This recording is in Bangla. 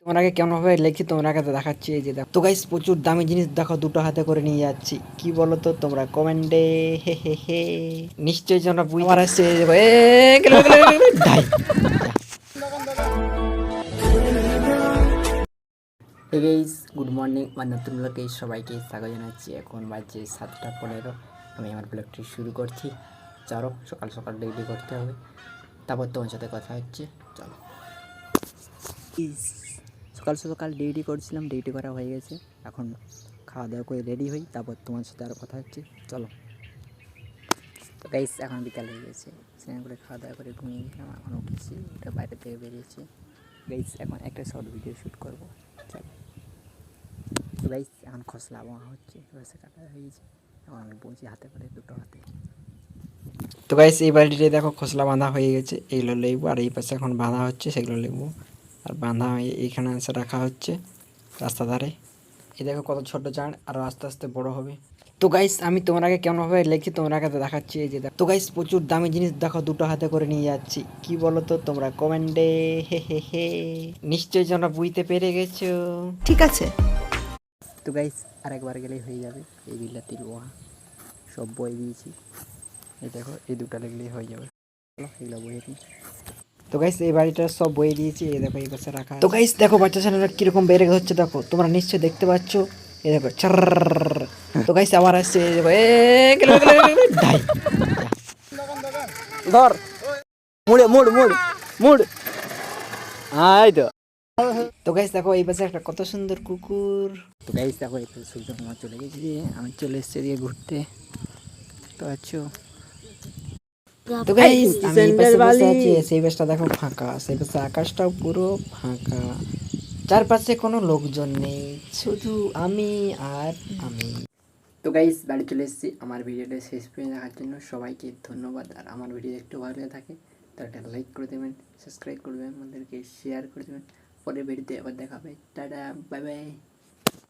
তোমার আগে কেমন ভাবে লেখছি তোমার আগে তো দেখাচ্ছি এই যে দেখো। তো গাইস প্রচুর দামি জিনিস দেখো দুটো হাতে করে নিয়ে যাচ্ছি। কি বলো তো তোমরা কমেন্টে হে হে হে। নিশ্চয়ই তোমরা বুঝতে আমার আসছে এই দেখো, এ, গেলো, গেলো, গেলো, গেলো, হে গাইস গুড মর্নিং আমার নতুন ব্লগে সবাইকে স্বাগত জানাচ্ছি। এখন বাজে সাতটা পনেরো। আমি আমার ব্লগটি শুরু করছি। চলো সকাল সকাল রেডি করতে হবে। তারপর তোমার সাথে কথা হচ্ছে। চলো। সকাল সকাল ডিউটি করছিলাম ডিউটি করা হয়ে গেছে। এখন খাওয়া দাওয়া করে রেডি হই, তারপর তোমার সাথে আরও কথা হচ্ছে। চলো। গাইস এখন বিকাল হয়ে গেছে। স্নান করে খাওয়া দাওয়া করে ঘুমিয়ে গেলাম, এখন উঠেছি ওটা বাইরে থেকে বেরিয়েছি। গাইস এখন একটা শর্ট ভিডিও শ্যুট করব। চলো। তো গাইস এখন খসলা আবহাওয়া হচ্ছে রয়েছে কাটা হয়ে গেছে। এখন আমি বলছি হাতে করে, দুটো হাতে। তো গাইস এই বাড়িটিতে দেখো খসলা বাঁধা হয়ে গেছে এইগুলো লেবু, আর এই পাশে এখন বাঁধা হচ্ছে সেগুলো লেবু। আর বাঁধা এইখানে এসে রাখা হচ্ছে রাস্তা ধারে। এই দেখো কত ছোট চাঁড় আর আস্তে আস্তে বড় হবে। তো গাইস আমি তোমার আগে কেমনভাবে লেখছি তোমার আগে দেখাচ্ছি। এই যে দেখো তো গাইস প্রচুর দামি জিনিস দেখো দুটো হাতে করে নিয়ে যাচ্ছি। কি বলো তো তোমরা কমেন্টে হে হে হে। নিশ্চয়ই তোমরা বুঝতে পেরে গেছো। ঠিক আছে। তো গাইস আরেকবার গেলেই হয়ে যাবে। এই বিলাতির ওয়া সব বই দিয়েছি। এই দেখো এই দুটো লিখলেই হয়ে যাবে। এগুলো বইয়ে দিই। তো গাইস এই বাড়িটা সব বই দিয়েছি। এই দেখো এই পাশে রাখা তো গাইস দেখো বাচ্চা ছেলেরা কীরকম বেড়ে হচ্ছে দেখো। তোমরা নিশ্চয়ই দেখতে পাচ্ছ। এই দেখো চার তো গাইস আবার আসছে এই দেখো। ধর। মুড়ে মুড় মুড় মুড়। আই তো। তো গাইস দেখো এই পাশে একটা কত সুন্দর কুকুর। তো গাইস দেখো এই পাশে সূর্য চলে গেছে আমি চলে এসেছি এদিকে ঘুরতে। তো আছো তো গাইস আমি এই পাশে বসে আছি সেই পাশটা দেখো ফাঁকা সেই পাশে আকাশটাও পুরো ফাঁকা। চারপাশে কোনো লোকজন নেই শুধু আমি আর আমি। তো গাইস বাড়ি চলে এসেছি। আমার ভিডিওটা শেষ পর্যন্ত দেখার জন্য সবাইকে ধন্যবাদ। আর আমার ভিডিও একটু ভালো লেগে থাকে তো একটা লাইক করে দেবেন সাবস্ক্রাইব করবেন আমাদেরকে শেয়ার করে দেবেন। পরের ভিডিওতে আবার দেখা হবে। Tata bye bye